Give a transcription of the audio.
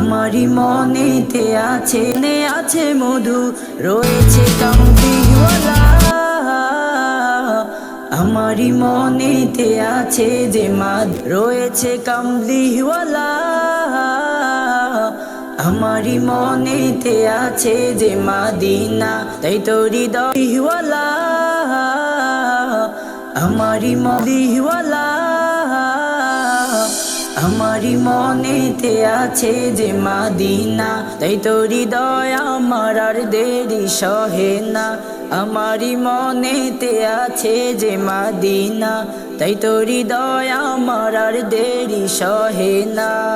আমারি মনেতে আছে নে আছে মধু, রয়েছে আমারি মনেতে আছে যে মাদ, রয়েছে কামলিওয়ালা আমারি মনেতে আছে যে মাদিনা, তাই তো হৃদয়ওয়ালা। আমারি মদিওয়ালা আমারি মনেতে আছে যে মাদিনা, তাই তো হৃদয় আমার আর দেরি সহে না। আমারি মনেতে আছে যে মাদিনা, তাই তো হৃদয় আমার আর দেরি সহে না।